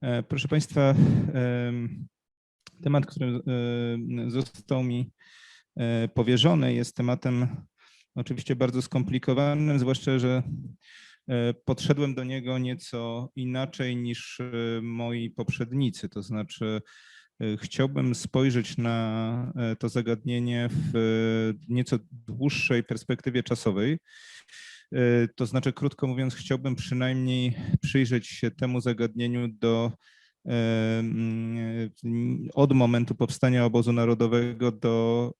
E, Proszę Państwa, em, temat, który e, został mi e, powierzony, jest tematem oczywiście bardzo skomplikowanym, zwłaszcza, że podszedłem do niego nieco inaczej niż moi poprzednicy. To znaczy, chciałbym spojrzeć na to zagadnienie w nieco dłuższej perspektywie czasowej. E, To znaczy, krótko mówiąc, chciałbym przynajmniej przyjrzeć się temu zagadnieniu do od momentu powstania obozu narodowego do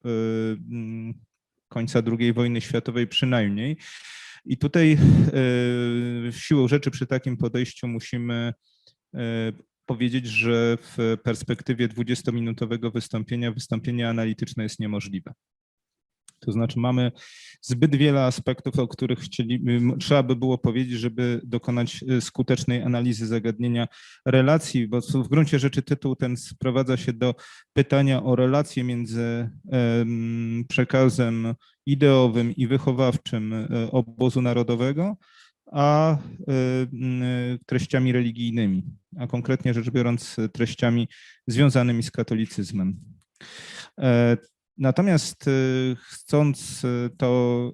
końca II wojny światowej przynajmniej. I tutaj e, siłą rzeczy przy takim podejściu musimy e, powiedzieć, że w perspektywie 20-minutowego wystąpienia wystąpienie analityczne jest niemożliwe. To znaczy mamy zbyt wiele aspektów, o których trzeba by było powiedzieć, żeby dokonać y, skutecznej analizy zagadnienia relacji, bo w gruncie rzeczy tytuł ten sprowadza się do pytania o relacje między em, przekazem ideowym i wychowawczym e, obozu narodowego, a e, m, treściami religijnymi, a konkretnie rzecz biorąc treściami związanymi z katolicyzmem. Natomiast y, chcąc y, to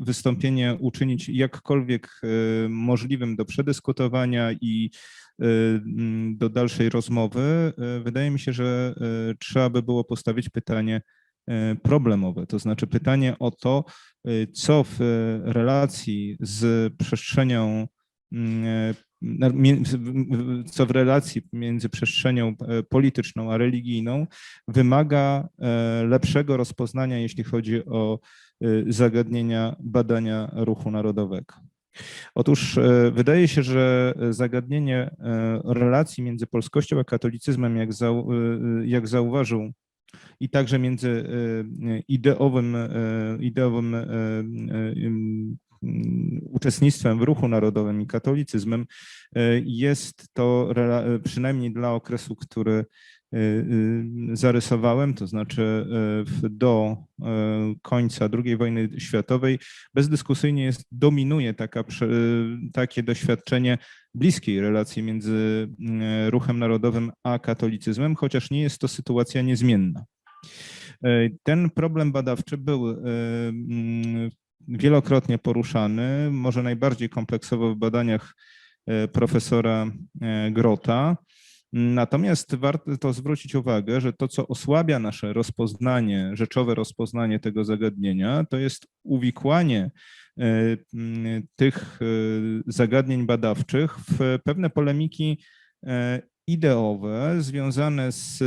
y, wystąpienie uczynić jakkolwiek możliwym do przedyskutowania i mm, do dalszej rozmowy, wydaje mi się, że trzeba by było postawić pytanie problemowe, to znaczy pytanie o to, co w relacji z przestrzenią co w relacji między przestrzenią e, polityczną a religijną wymaga e, lepszego rozpoznania, jeśli chodzi o e, zagadnienia badania ruchu narodowego. Otóż wydaje się, że zagadnienie relacji między polskością a katolicyzmem, jak, zau, jak zauważył, i także między ideowym, ideowym uczestnictwem w ruchu narodowym i katolicyzmem, e, jest to rela- przynajmniej dla okresu, który y, zarysowałem, to znaczy do końca II wojny światowej, bezdyskusyjnie jest, dominuje taka, takie doświadczenie bliskiej relacji między ruchem narodowym a katolicyzmem, chociaż nie jest to sytuacja niezmienna. Ten problem badawczy był mm, wielokrotnie poruszany, może najbardziej kompleksowo w badaniach y, profesora y, Grota. Natomiast warto zwrócić uwagę, że to, co osłabia nasze rozpoznanie, rzeczowe rozpoznanie tego zagadnienia, to jest uwikłanie e, tych e, zagadnień badawczych w pewne polemiki e, ideowe związane z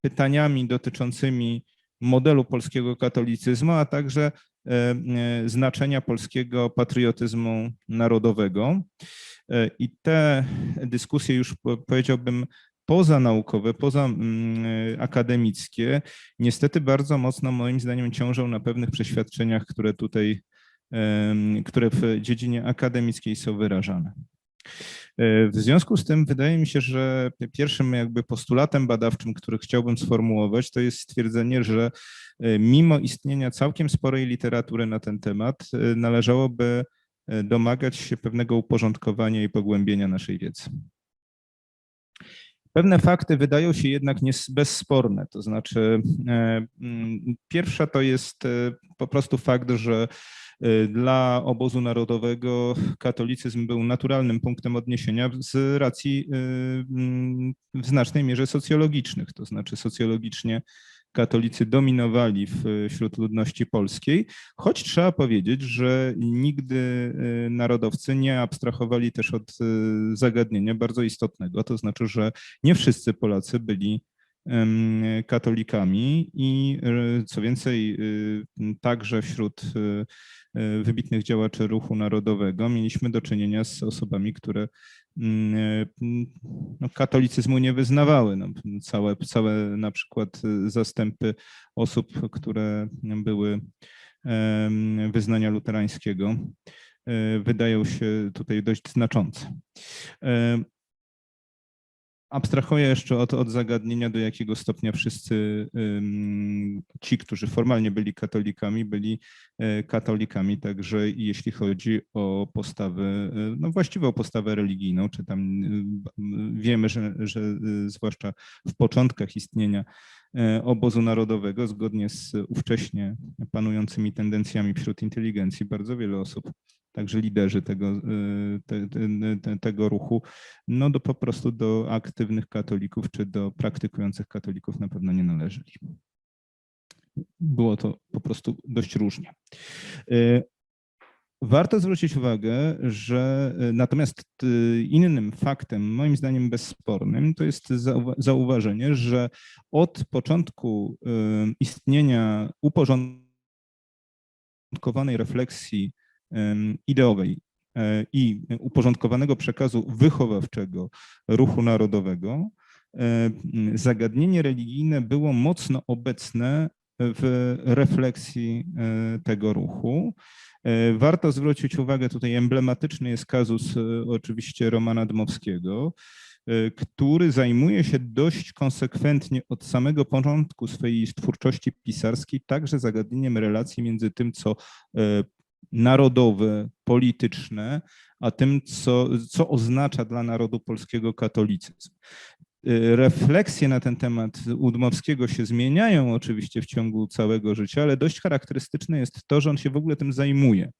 pytaniami dotyczącymi modelu polskiego katolicyzmu, a także e, e, znaczenia polskiego patriotyzmu narodowego. E, I te dyskusje już po- powiedziałbym pozanaukowe, poza mm, akademickie, niestety bardzo mocno moim zdaniem ciążą na pewnych przeświadczeniach, które tutaj, które w dziedzinie akademickiej są wyrażane. E, W związku z tym wydaje mi się, że pierwszym jakby postulatem badawczym, który chciałbym sformułować, to jest stwierdzenie, że e, mimo istnienia całkiem sporej literatury na ten temat, e, należałoby domagać się pewnego uporządkowania i pogłębienia naszej wiedzy. Pewne fakty wydają się jednak nies- bezsporne, to znaczy pierwsza to jest po prostu fakt, że dla obozu narodowego katolicyzm był naturalnym punktem odniesienia z racji e, mm, w znacznej mierze socjologicznych, to znaczy socjologicznie katolicy dominowali w, wśród ludności polskiej, choć trzeba powiedzieć, że nigdy y, narodowcy nie abstrahowali też od y, zagadnienia bardzo istotnego, to znaczy, że nie wszyscy Polacy byli katolikami i y, co więcej, y, także wśród y, y, wybitnych działaczy ruchu narodowego mieliśmy do czynienia z osobami, które mm, y, no, katolicyzmu nie wyznawały. No, całe, całe na przykład y, zastępy osób, które były em, wyznania luterańskiego, wydają się tutaj dość znaczące. Abstrahuję jeszcze od, od zagadnienia, do jakiego stopnia wszyscy ci, którzy formalnie byli katolikami, byli e, katolikami, także jeśli chodzi o postawę, e, no właściwą postawę religijną, czy tam m, wiemy, że, że zwłaszcza w początkach istnienia e, obozu narodowego, zgodnie z ówcześnie panującymi tendencjami wśród inteligencji, bardzo wiele osób, także liderzy tego, y, te, te, te, tego ruchu, no do po prostu do aktywnych katolików czy do praktykujących katolików na pewno nie należeli. Było to po prostu dość różnie. Y, Warto zwrócić uwagę, że y, natomiast innym faktem, moim zdaniem bezspornym, to jest zauwa- zauważenie, że od początku istnienia uporządkowanej refleksji ideowej e, i uporządkowanego przekazu wychowawczego ruchu narodowego, e, zagadnienie religijne było mocno obecne w refleksji e, tego ruchu. Warto zwrócić uwagę, tutaj emblematyczny jest kazus oczywiście Romana Dmowskiego, który zajmuje się dość konsekwentnie od samego początku swojej twórczości pisarskiej także zagadnieniem relacji między tym, co narodowe, polityczne, a tym, co, co oznacza dla narodu polskiego katolicyzm. Y, Refleksje na ten temat u Dmowskiego się zmieniają oczywiście w ciągu całego życia, ale dość charakterystyczne jest to, że on się w ogóle tym zajmuje.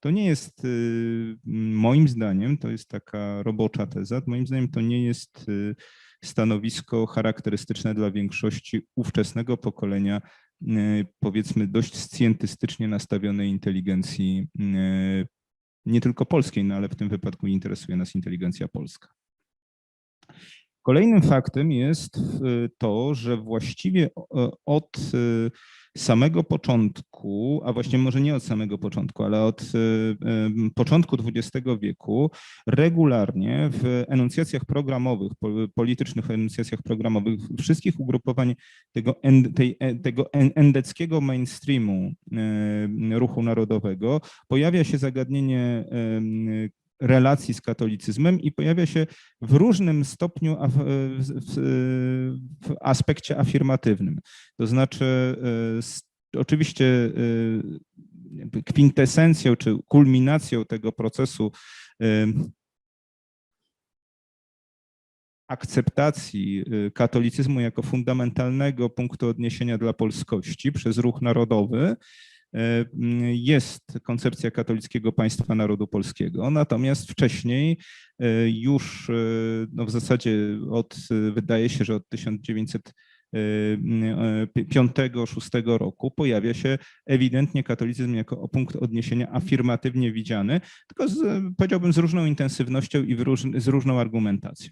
To nie jest y, moim zdaniem, to jest taka robocza teza, moim zdaniem to nie jest y, stanowisko charakterystyczne dla większości ówczesnego pokolenia, powiedzmy dość scjentystycznie nastawionej inteligencji y, nie tylko polskiej, no ale w tym wypadku interesuje nas inteligencja polska. Kolejnym faktem jest y, to, że właściwie od y, samego początku, a właśnie może nie od samego początku, ale od y, y, początku XX wieku regularnie w enuncjacjach programowych, po- politycznych enuncjacjach programowych wszystkich ugrupowań tego, tej, e- tego en- endeckiego mainstreamu y, ruchu narodowego pojawia się zagadnienie relacji z katolicyzmem i pojawia się w różnym stopniu w, w, w aspekcie afirmatywnym. To znaczy, s- oczywiście jakby kwintesencją czy kulminacją tego procesu y, akceptacji katolicyzmu jako fundamentalnego punktu odniesienia dla polskości przez ruch narodowy jest koncepcja katolickiego państwa narodu polskiego. Natomiast wcześniej y, już y, no w zasadzie od, wydaje się, że od 1905-6 roku pojawia się ewidentnie katolicyzm jako punkt odniesienia afirmatywnie widziany, tylko z, powiedziałbym z różną intensywnością i róż, z różną argumentacją.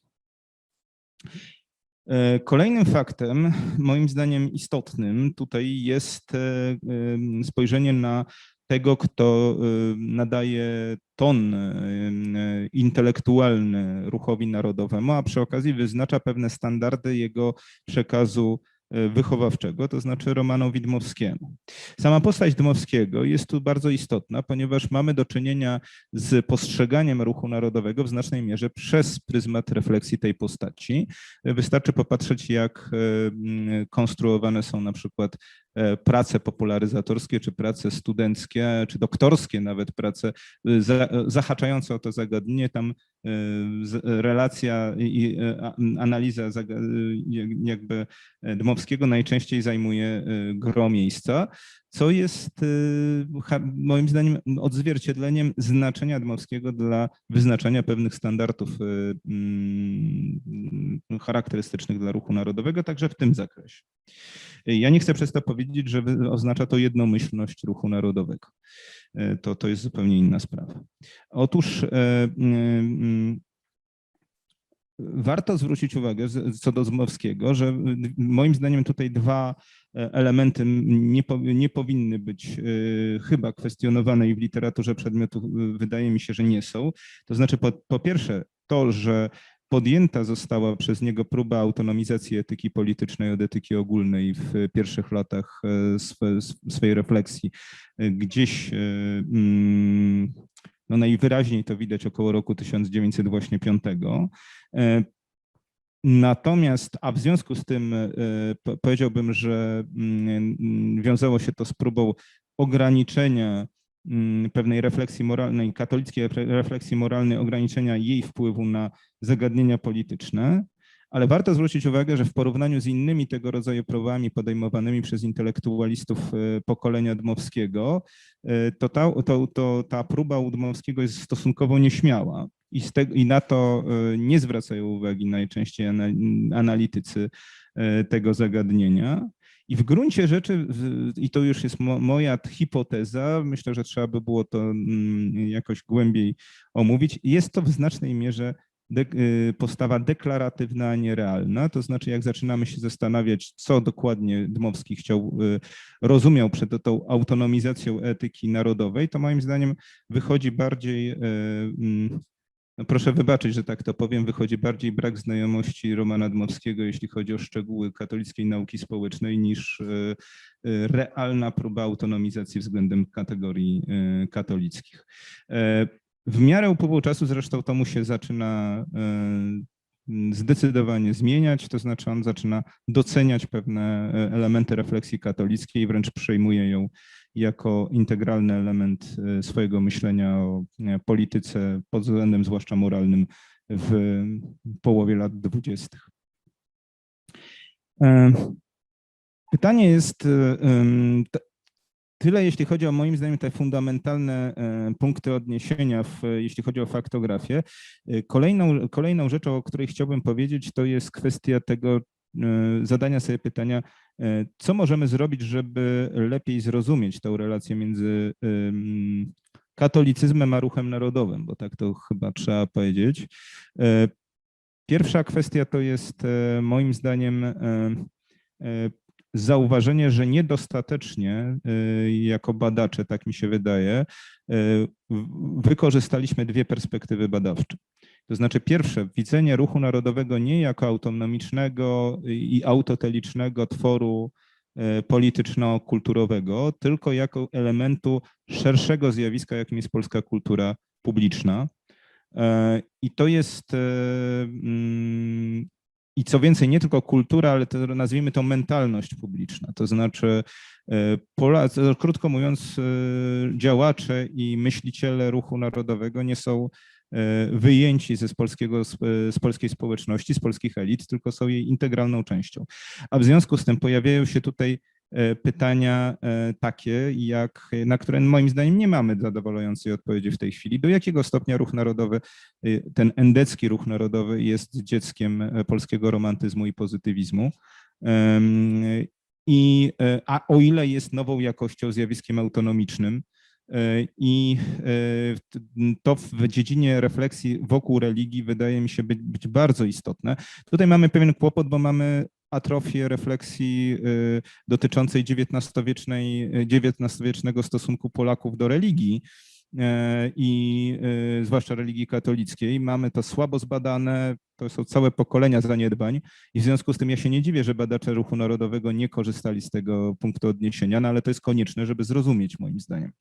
E, Kolejnym faktem, moim zdaniem istotnym, tutaj jest e, em, spojrzenie na tego, kto e, nadaje ton e, intelektualny ruchowi narodowemu, a przy okazji wyznacza pewne standardy jego przekazu e, wychowawczego, to znaczy Romanowi Dmowskiemu. Sama postać Dmowskiego jest tu bardzo istotna, ponieważ mamy do czynienia z postrzeganiem ruchu narodowego w znacznej mierze przez pryzmat refleksji tej postaci. Wystarczy popatrzeć, jak e, konstruowane są na przykład e, prace popularyzatorskie, czy prace studenckie, czy doktorskie nawet prace e, e, zahaczające o to zagadnienie. Tam e, relacja i e, analiza e, jakby e, Dmowskiego najczęściej zajmuje e, gro miejsca, co jest moim zdaniem odzwierciedleniem znaczenia Dmowskiego dla wyznaczania pewnych standardów mm, charakterystycznych dla ruchu narodowego, także w tym zakresie. Ja nie chcę przez to powiedzieć, że oznacza to jednomyślność ruchu narodowego. Y, To, to jest zupełnie inna sprawa. Otóż e, mm, warto zwrócić uwagę co do Zmowskiego, że moim zdaniem tutaj dwa e, elementy nie, nie powinny być chyba kwestionowane i w literaturze przedmiotu wydaje mi się, że nie są. To znaczy po, po pierwsze to, że podjęta została przez niego próba autonomizacji etyki politycznej od etyki ogólnej w pierwszych latach e, swe, swojej refleksji. E, Gdzieś e, mm, no najwyraźniej to widać około roku 1905. E, Natomiast, a w związku z tym po- powiedziałbym, że mm, wiązało się to z próbą ograniczenia pewnej refleksji moralnej, katolickiej re- refleksji moralnej, ograniczenia jej wpływu na zagadnienia polityczne. Ale warto zwrócić uwagę, że w porównaniu z innymi tego rodzaju próbami podejmowanymi przez intelektualistów e, pokolenia Dmowskiego, e, to ta, to, to ta próba u Dmowskiego jest stosunkowo nieśmiała i, i na to e, nie zwracają uwagi najczęściej ana- analitycy tego zagadnienia. I w gruncie rzeczy, i to już jest mo, moja hipoteza, myślę, że trzeba by było to mm, jakoś głębiej omówić, jest to w znacznej mierze y, postawa deklaratywna, a nie realna. To znaczy, jak zaczynamy się zastanawiać, co dokładnie Dmowski chciał, y, rozumiał przed tą autonomizacją etyki narodowej, to moim zdaniem wychodzi bardziej, y, mm, no proszę wybaczyć, że tak to powiem, wychodzi bardziej brak znajomości Romana Dmowskiego, jeśli chodzi o szczegóły katolickiej nauki społecznej, niż y, y, realna próba autonomizacji względem kategorii y, katolickich. E, W miarę upływu czasu zresztą to mu się zaczyna e, zdecydowanie zmieniać, to znaczy on zaczyna doceniać pewne e, elementy refleksji katolickiej, wręcz przejmuje ją jako integralny element e, swojego myślenia o e, polityce pod względem zwłaszcza moralnym w połowie lat dwudziestych. E, Pytanie jest tyle, jeśli chodzi o moim zdaniem te fundamentalne punkty odniesienia, w, jeśli chodzi o faktografię. Kolejną, kolejną rzeczą, o której chciałbym powiedzieć, to jest kwestia tego zadania sobie pytania, co możemy zrobić, żeby lepiej zrozumieć tą relację między em, katolicyzmem a ruchem narodowym, bo tak to chyba trzeba powiedzieć. E, Pierwsza kwestia to jest e, moim zdaniem e, e, zauważenie, że niedostatecznie jako badacze, tak mi się wydaje, wykorzystaliśmy dwie perspektywy badawcze. To znaczy pierwsze, widzenie ruchu narodowego nie jako autonomicznego i autotelicznego tworu y, polityczno-kulturowego, tylko jako elementu szerszego zjawiska, jakim jest polska kultura publiczna. E, I to jest, e, mm, i co więcej, nie tylko kultura, ale to nazwijmy to mentalność publiczna. To znaczy, e, Polacy, krótko mówiąc, e, działacze i myśliciele ruchu narodowego nie są e, wyjęci ze z, polskiego, z polskiej społeczności, z polskich elit, tylko są jej integralną częścią. A w związku z tym pojawiają się tutaj e, pytania e, takie, jak, na które moim zdaniem nie mamy zadowalającej odpowiedzi w tej chwili. Do jakiego stopnia ruch narodowy, ten endecki ruch narodowy jest dzieckiem e, polskiego romantyzmu i pozytywizmu? I, e, a o ile jest nową jakością, zjawiskiem autonomicznym, e, i e, to w dziedzinie refleksji wokół religii wydaje mi się być, być bardzo istotne. Tutaj mamy pewien kłopot, bo mamy atrofię refleksji y, dotyczącej XIX-wiecznej, XIX-wiecznego stosunku Polaków do religii e, i zwłaszcza religii katolickiej. Mamy to słabo zbadane, to są całe pokolenia zaniedbań i w związku z tym ja się nie dziwię, że badacze ruchu narodowego nie korzystali z tego punktu odniesienia, no ale to jest konieczne, żeby zrozumieć moim zdaniem.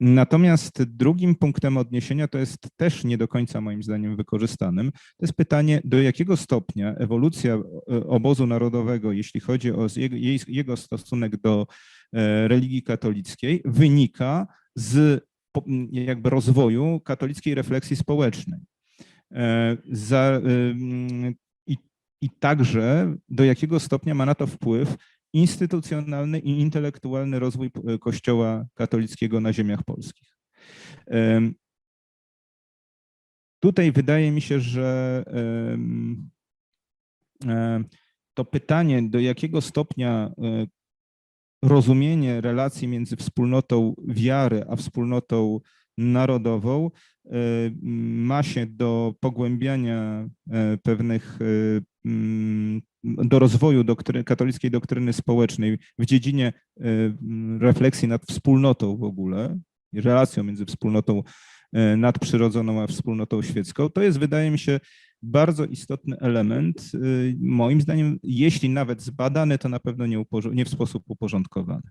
Natomiast drugim punktem odniesienia to jest też nie do końca moim zdaniem wykorzystanym. To jest pytanie, do jakiego stopnia ewolucja e, obozu narodowego, jeśli chodzi o jego, stosunek do e, religii katolickiej, wynika z jakby rozwoju katolickiej refleksji społecznej. E, i, I także do jakiego stopnia ma na to wpływ instytucjonalny i intelektualny rozwój p- Kościoła katolickiego na ziemiach polskich. Tutaj wydaje mi się, że em, to pytanie, do jakiego stopnia e, rozumienie relacji między wspólnotą wiary a wspólnotą narodową e, ma się do pogłębiania e, pewnych, e, mm, do rozwoju doktry, katolickiej doktryny społecznej w dziedzinie e, mm, refleksji nad wspólnotą w ogóle, relacją między wspólnotą e, nadprzyrodzoną a wspólnotą świecką, to jest, wydaje mi się, bardzo istotny element. y, Moim zdaniem, jeśli nawet zbadany, to na pewno nie, nie w sposób uporządkowany.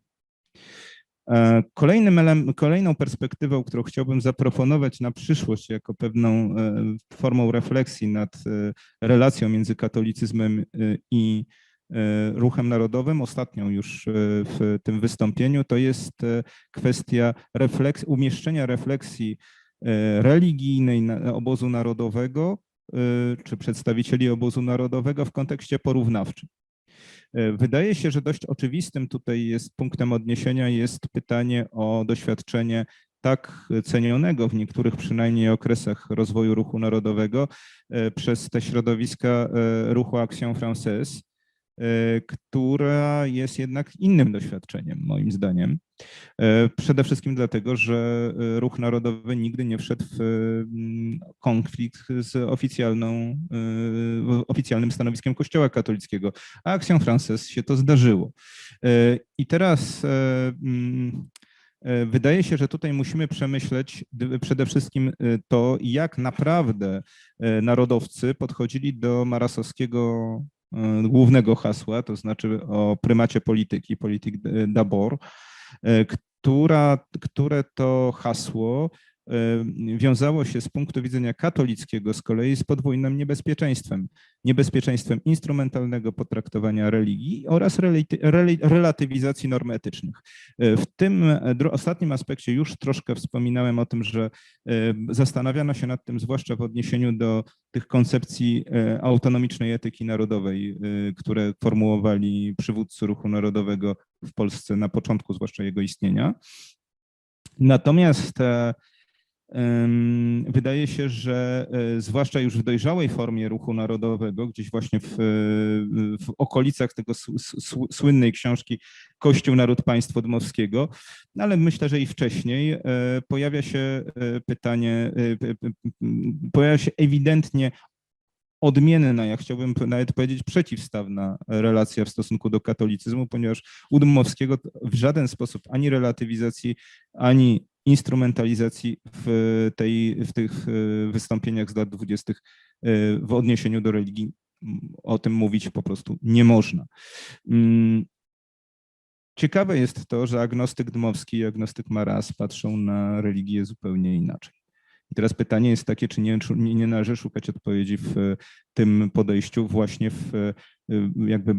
E, Kolejnym kolejną perspektywą, którą chciałbym zaproponować na przyszłość jako pewną e, formą refleksji nad e, relacją między katolicyzmem i ruchem narodowym, ostatnią już w tym wystąpieniu, to jest kwestia refleks, umieszczenia refleksji religijnej obozu narodowego czy przedstawicieli obozu narodowego w kontekście porównawczym. E, Wydaje się, że dość oczywistym tutaj jest punktem odniesienia jest pytanie o doświadczenie tak cenionego w niektórych przynajmniej okresach rozwoju ruchu narodowego e, przez te środowiska e, ruchu Action Française, która jest jednak innym doświadczeniem, moim zdaniem. E, Przede wszystkim dlatego, że e, ruch narodowy nigdy nie wszedł w mm, konflikt z oficjalną, e, oficjalnym stanowiskiem Kościoła katolickiego, a Action Française się to zdarzyło. E, I teraz e, mm, e, wydaje się, że tutaj musimy przemyśleć przede wszystkim e, to, jak naprawdę e, narodowcy podchodzili do marasowskiego e, głównego hasła, to znaczy o prymacie polityki, polityk d'abord, e, która, które to hasło wiązało się z punktu widzenia katolickiego z kolei z podwójnym niebezpieczeństwem. Niebezpieczeństwem instrumentalnego potraktowania religii oraz relatywizacji norm etycznych. E, W tym e, ostatnim aspekcie już troszkę wspominałem o tym, że e, zastanawiano się nad tym, zwłaszcza w odniesieniu do tych koncepcji e, autonomicznej etyki narodowej, e, które formułowali przywódcy ruchu narodowego w Polsce na początku, zwłaszcza jego istnienia. Natomiast e, wydaje się, że e, zwłaszcza już w dojrzałej formie ruchu narodowego, gdzieś właśnie w, w okolicach tego słynnej książki Kościół, Naród, Państwo Dmowskiego, no ale myślę, że i wcześniej e, pojawia się e, pytanie, e, pojawia się ewidentnie odmienna, ja chciałbym nawet powiedzieć przeciwstawna relacja w stosunku do katolicyzmu, ponieważ u Dmowskiego w żaden sposób ani relatywizacji, ani instrumentalizacji w, tej, w tych e, wystąpieniach z lat dwudziestych e, w odniesieniu do religii o tym mówić po prostu nie można. Mm, Ciekawe jest to, że agnostyk Dmowski i agnostyk Maras patrzą na religię zupełnie inaczej. I teraz pytanie jest takie, czy nie, czy nie należy szukać odpowiedzi w e, tym podejściu właśnie w e, jakby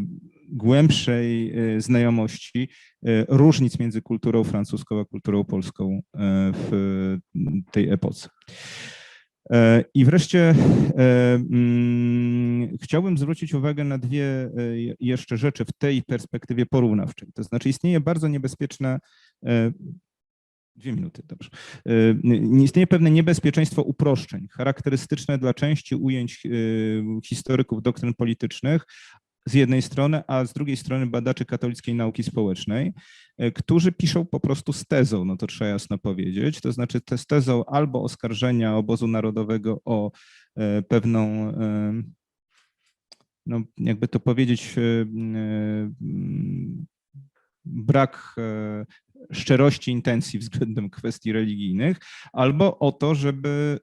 głębszej e, znajomości e, różnic między kulturą francuską a kulturą polską e, w tej epoce. E, I wreszcie e, mm, chciałbym zwrócić uwagę na dwie e, jeszcze rzeczy w tej perspektywie porównawczej. To znaczy istnieje bardzo niebezpieczna e, Dwie minuty, dobrze. Nie- Istnieje pewne niebezpieczeństwo uproszczeń, charakterystyczne dla części ujęć e, historyków doktryn politycznych z jednej strony, a z drugiej strony badaczy katolickiej nauki społecznej, e, którzy piszą po prostu z tezą, no to trzeba jasno powiedzieć, to znaczy te z tezą albo oskarżenia obozu narodowego o pewną, no jakby to powiedzieć, brak szczerości intencji względem kwestii religijnych, albo o to, żeby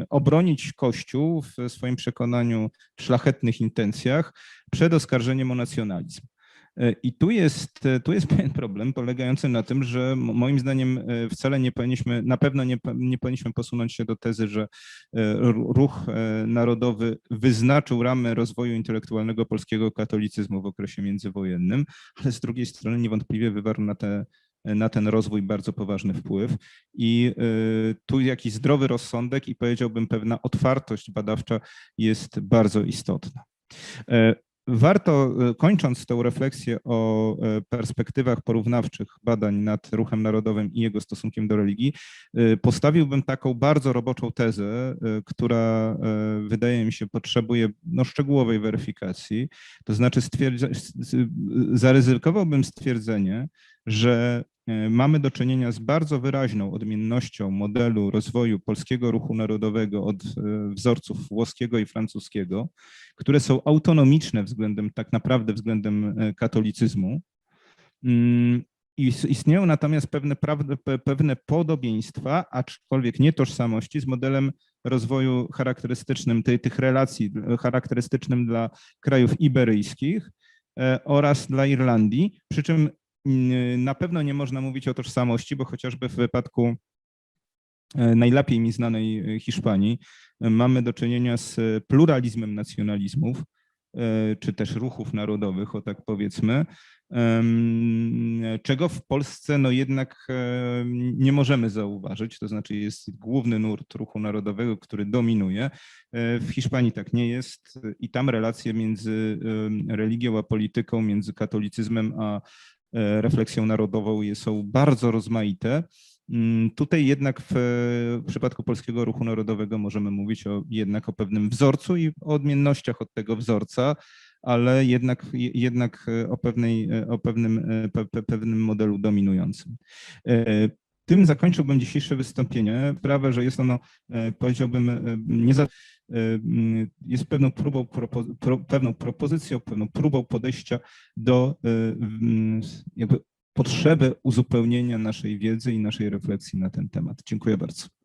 y, obronić Kościół w swoim przekonaniu szlachetnych intencjach przed oskarżeniem o nacjonalizm. E, I tu jest, e, tu jest pewien problem polegający na tym, że moim zdaniem e, wcale nie powinniśmy, na pewno nie, nie powinniśmy posunąć się do tezy, że ruch narodowy wyznaczył ramy rozwoju intelektualnego polskiego katolicyzmu w okresie międzywojennym, ale z drugiej strony niewątpliwie wywarł na, te, na ten rozwój bardzo poważny wpływ. I tu jakiś zdrowy rozsądek i powiedziałbym pewna otwartość badawcza jest bardzo istotna. Warto, e, kończąc tę refleksję o e, perspektywach porównawczych badań nad ruchem narodowym i jego stosunkiem do religii, e, postawiłbym taką bardzo roboczą tezę, która wydaje mi się potrzebuje no, szczegółowej weryfikacji. To znaczy zaryzykowałbym stwierdzenie, że mamy do czynienia z bardzo wyraźną odmiennością modelu rozwoju polskiego ruchu narodowego od e, wzorców włoskiego i francuskiego, które są autonomiczne względem, tak naprawdę względem e, katolicyzmu. Mm, Istnieją natomiast pewne, pewne podobieństwa, aczkolwiek nie tożsamości z modelem rozwoju charakterystycznym tej, tych relacji, e, charakterystycznym dla krajów iberyjskich e, oraz dla Irlandii, przy czym Na pewno nie można mówić o tożsamości, bo chociażby w wypadku e, najlepiej mi znanej e, Hiszpanii mamy do czynienia z e, pluralizmem nacjonalizmów, czy też ruchów narodowych, o tak powiedzmy, czego w Polsce no jednak nie możemy zauważyć, to znaczy jest główny nurt ruchu narodowego, który dominuje. W Hiszpanii tak nie jest i tam relacje między religią a polityką, między katolicyzmem a refleksją narodową są bardzo rozmaite. Mm, Tutaj jednak w, przypadku Polskiego Ruchu Narodowego możemy mówić o, jednak o pewnym wzorcu i o odmiennościach od tego wzorca, ale jednak, je- jednak e, o, pewnej, e, o pewnym, e, pe, pe, pewnym modelu dominującym. E, Tym zakończyłbym dzisiejsze wystąpienie. Sprawę, że jest ono, e, powiedziałbym, e, nie za, e, mm, jest pewną próbą, propo- pro, pewną propozycją, pewną próbą podejścia do e, mm, jakby potrzeby uzupełnienia naszej wiedzy i naszej refleksji na ten temat. Dziękuję bardzo.